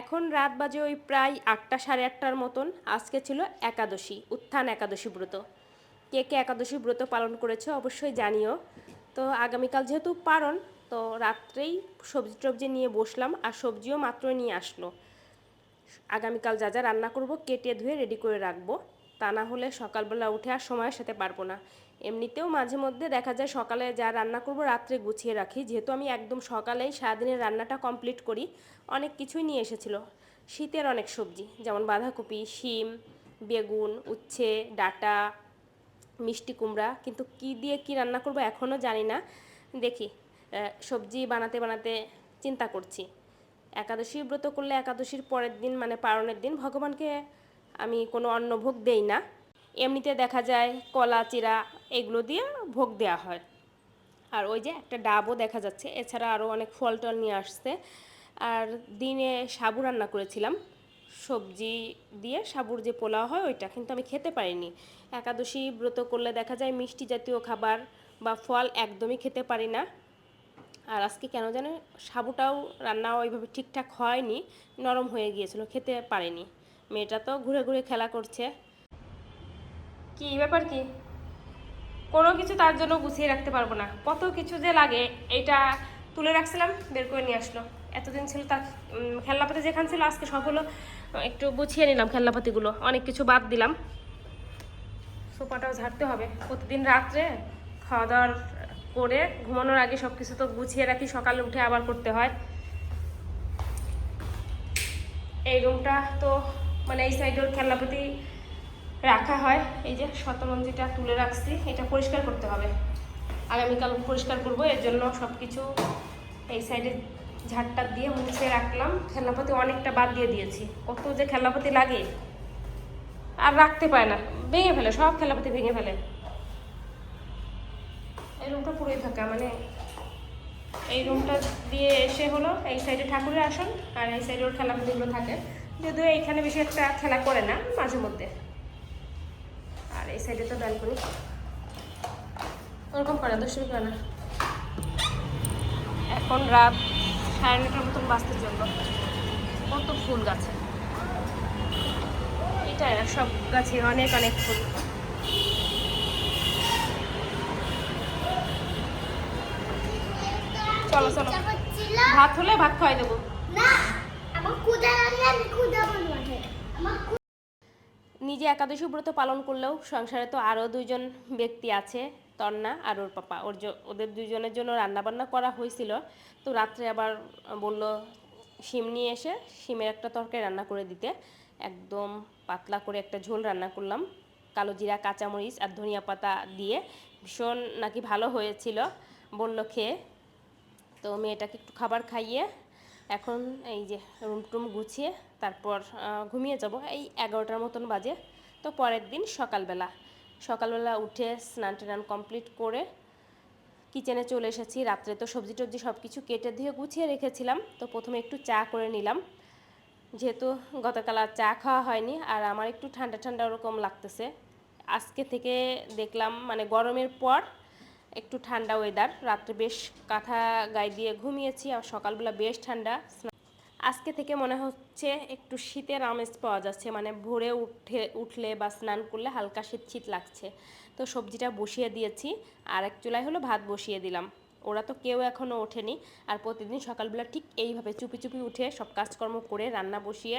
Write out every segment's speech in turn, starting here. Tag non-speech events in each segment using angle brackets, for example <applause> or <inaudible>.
এখন রাত বাজে ওই প্রায় আটটা, সাড়ে আটটার মতন। আজকে ছিল একাদশী, উত্থান একাদশী ব্রত। কে কে একাদশী ব্রত পালন করেছে অবশ্যই জানিও। তো আগামীকাল যেহেতু পারণ, তো রাত্রেই সবজি টবজি নিয়ে বসলাম আর সবজিও মাত্রই নিয়ে আসলো। আগামীকাল যা যা রান্না করব, কেটে ধুয়ে রেডি করে রাখব। তা না হলে সকালবেলা উঠে আর সময়ের সাথে পারব না। এমনিতেও মাঝে মধ্যে দেখা যায় সকালে যা রান্না করব রাত্রে গুছিয়ে রাখি। যেহেতু আমি একদম সকালেই সারাদিনের রান্নাটা কমপ্লিট করি, অনেক কিছুই নিয়ে এসেছিল। শীতের অনেক সবজি, যেমন বাঁধাকপি, শিম, বেগুন, উচ্ছে, ডাটা, মিষ্টি কুমড়া। কিন্তু কি দিয়ে কি রান্না করব এখনও জানি না। দেখি সবজি বানাতে বানাতে চিন্তা করছি। একাদশী ব্রত করলে একাদশীর পরের দিন মানে পারণের দিন, ভগবানকে আমি কোনো অন্নভোগ দেই না। এমনিতে দেখা যায় কলা, চিরা এগুলো দিয়ে ভোগ দেওয়া হয়। আর ওই যে একটা ডাবও দেখা যাচ্ছে, এছাড়া আরও অনেক ফল টল নিয়ে আসছে। আর দিনে সাবু রান্না করেছিলাম, সবজি দিয়ে সাবুর যে পোলাও হয় ওইটা, কিন্তু আমি খেতে পারিনি। একাদশী ব্রত করলে দেখা যায় মিষ্টি জাতীয় খাবার বা ফল একদমই খেতে পারি না। আর আজকে কেন জানো সাবুটাও রান্না ওইভাবে ঠিকঠাক হয়নি, নরম হয়ে গিয়েছিল, খেতে পারিনি। মেয়েটা তো ঘুরে ঘুরে খেলা করছে। কি ব্যাপার কি? কোনো কিছু তার জন্য গুছিয়ে রাখতে পারব না। কত কিছু যে লাগে এটা তুলে রাখছিলাম, বের করে নিয়ে আসলো। এতদিন ছিল তার খেলনাপাতি যেখানে ছিল, আজকে সব হলো, একটু গুছিয়ে নিলাম খেলনাপাতিগুলো। অনেক কিছু বাদ দিলাম। সোফাটাও ঝাড়তে হবে। প্রতিদিন রাত্রে খাওয়া দাওয়ার করে ঘুমানোর আগে সব কিছু তো গুছিয়ে রাখি, সকালে উঠে আবার করতে হয়। এই রুমটা তো মানে এই সাইডের খেলনাপাতি রাখা হয়। এই যে শতরঞ্জিটা তুলে রাখছি, এটা পরিষ্কার করতে হবে। আগামীকাল পরিষ্কার করব, এর জন্য সব কিছু এই সাইডে ঝাড়টা দিয়ে মুছে রাখলাম। খেলনাপাতি অনেকটা বাদ দিয়ে দিয়েছি। কত যে খেলনাপাতি লাগে, আর রাখতে পায় না। ভেঙে ফেলে, সব খেলনাপাতি ভেঙে ফেলে। এই রুমটা পুরোই ফাঁকা মানে এই রুমটা দিয়ে এসে হলো, এই সাইডে ঠাকুরের আসন, আর এই সাইডে ওর খেলাপাতিগুলো থাকে। যদিও এইখানে বেশি একটা খেলা করে না, মাঝে মধ্যে। সাইডে তো ব্যালকনি ওরকম করে দুষ্টুমি করে না এখন রাত সাড়ে নটার মতন বাঁচতে জন্য কত ফুল গাছে। এটা সব গাছে অনেক অনেক ফুল। চলো চলো। ভাত হলে ভাত খাওয়াই দেবো। না। নিজে একাদশী ব্রত পালন করলেও সংসারে তো আরও দুজন ব্যক্তি আছে, তন্না আর ওর পাপা। ওর ওদের দুজনের জন্য রান্নাবান্না করা হয়েছিল। তো রাত্রে আবার বলল, শিম নিয়ে এসে শিমের একটা তরকারি রান্না করে দিতে। একদম পাতলা করে একটা ঝোল রান্না করলাম। কালো জিরা, কাঁচামরিচ আর ধনিয়া পাতা দিয়ে ভীষণ নাকি ভালো হয়েছিল। বলল খেয়ে তো মেয়েটাকে একটু খাবার খাইয়ে এখন এই যে রুম টুম গুছিয়ে তারপর ঘুমিয়ে যাব। এই এগারোটার মতন বাজে। তো পরের দিন সকালবেলা সকালবেলা উঠে স্নান টান কমপ্লিট করে কিচেনে চলে এসেছি। রাত্রে তো সবজি টবজি সব কিছু কেটে দিয়ে গুছিয়ে রেখেছিলাম। তো প্রথমে একটু চা করে নিলাম। যেহেতু গতকাল আর চা খাওয়া হয়নি, আর আমার একটু ঠান্ডা ঠান্ডা ওরকম লাগতেছে। আজকে থেকে দেখলাম মানে গরমের পর একটু ঠান্ডা ওয়েদার রাত্রে বেশ কাঁথা গায়ে দিয়ে ঘুমিয়েছি আর সকালবেলা বেশ ঠান্ডা। আজকে থেকে মনে হচ্ছে একটু শীতের আমেজ পাওয়া যাচ্ছে মানে ভোরে উঠে, উঠলে বা স্নান করলে হালকা শীত শীত লাগছে। তো সবজিটা বসিয়ে দিয়েছি, আর এক চুলায় হলো ভাত বসিয়ে দিলাম। ওরা তো কেউ এখনও ওঠেনি, আর প্রতিদিন সকালবেলা ঠিক এইভাবে চুপি চুপি উঠে সব কাজকর্ম করে রান্না বসিয়ে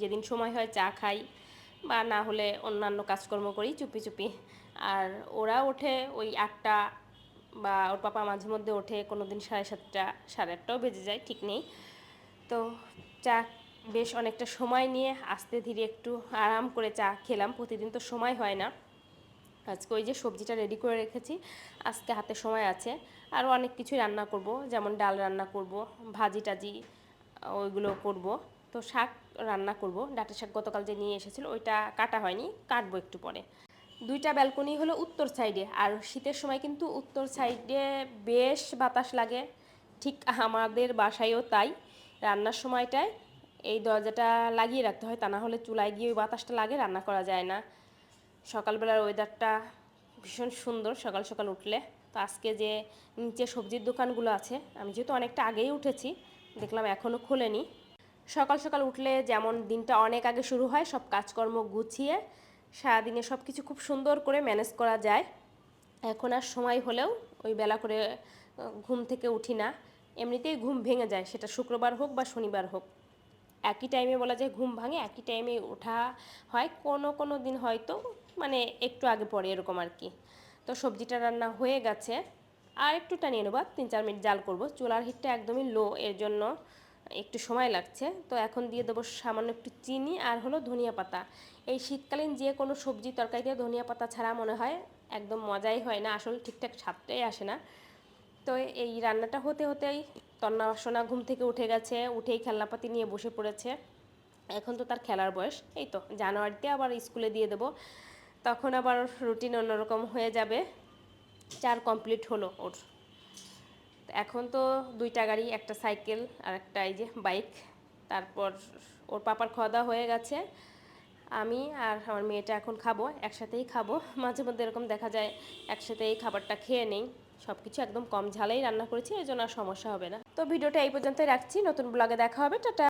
যেদিন সময় হয় চা খাই বা না হলে অন্যান্য কাজকর্ম করি চুপি চুপি। আর ওরা ওঠে ওই আটটা বা ওর পাপা মাঝে মধ্যে ওঠে কোনো দিন সাড়ে সাতটা, সাড়ে আটটাও বেজে যায়, ঠিক নেই। তো চা বেশ অনেকটা সময় নিয়ে আস্তে ধীরে একটু আরাম করে চা খেলাম, প্রতিদিন তো সময় হয় না। আজকে ওই যে সবজিটা রেডি করে রেখেছি, আজকে হাতে সময় আছে। আরও অনেক কিছুই রান্না করব, যেমন ডাল রান্না করব ভাজি টাজি ওইগুলো করব। তো শাক রান্না করব। ডাটা শাক গতকাল যে নিয়ে এসেছিল, ওইটা কাটা হয়নি, কাটবো একটু পরে। দুইটা ব্যালকনি হলো উত্তর সাইডে, আর শীতের সময় কিন্তু উত্তর সাইডে বেশ বাতাস লাগে। ঠিক আমাদের বাসায়ও তাই। রান্নার সময়টায় এই দরজাটা লাগিয়ে রাখতে হয়, তা না হলে চুলায় গিয়ে ওই বাতাসটা লাগে, রান্না করা যায় না। সকালবেলার ওয়েদারটা ভীষণ সুন্দর, সকাল সকাল উঠলে। তো আজকে যে নিচে সবজির দোকানগুলো আছে, আমি যেহেতু অনেকটা আগেই উঠেছি, দেখলাম এখনও খোলেনি। সকাল সকাল উঠলে যেমন দিনটা অনেক আগে শুরু হয়, সব কাজকর্ম গুছিয়ে সারাদিনে সব কিছু খুব সুন্দর করে ম্যানেজ করা যায়। এখন আর সময় হলেও ওই বেলা করে ঘুম থেকে উঠি না। এমনিতেই ঘুম ভেঙে যায়, সেটা শুক্রবার হোক বা শনিবার হোক। একই টাইমে বলা যায় ঘুম ভাঙে, একই টাইমে ওঠা হয়। কোনো কোনো দিন হয়তো মানে একটু আগে পরে এরকম আর কি। তো সবজিটা রান্না হয়ে গেছে। আর একটু টানিয়ে নেব তিন চার মিনিট জাল করব। চুলার হিটটা একদমই লো এর জন্য একটু সময় লাগছে, তো এখন দিয়ে দেবো সামান্য একটু চিনি আর হলো ধনিয়া পাতা। এই শীতকালীন যে কোনো সবজি তরকারিতে ধনিয়া পাতা ছাড়া মনে হয় একদম মজাই হয় না, আসলে ঠিকঠাক স্বাদটাই আসে না। তো এই রান্নাটা হতে হতেই তন্না সোনা ঘুম থেকে উঠে গেছে, উঠেই খেলনাপাতি নিয়ে বসে পড়েছে। এখন তো তার খেলার বয়স, এই তো জানুয়ারিতে আবার স্কুলে দিয়ে দেবো। তখন আবার রুটিন অন্যরকম হয়ে যাবে, চার কমপ্লিট হলো ওর। এখন তো দুইটা গাড়ি, একটা সাইকেল আর একটা এই যে বাইক। তারপর ওর পাপার খাওয়া দাওয়া হয়ে গেছে। আমি আর আমার মেয়েটা এখন খাব, একসাথেই খাব। <laughs> মাঝে মধ্যে এরকম দেখা যায়, একসাথেই খাবারটা খেয়ে নেই। সব কিছু একদম কম ঝালেই রান্না করেছি এই জন্য আর সমস্যা হবে না। তো ভিডিওটা এই পর্যন্তই রাখছি, নতুন ব্লগে দেখা হবে, টাটা।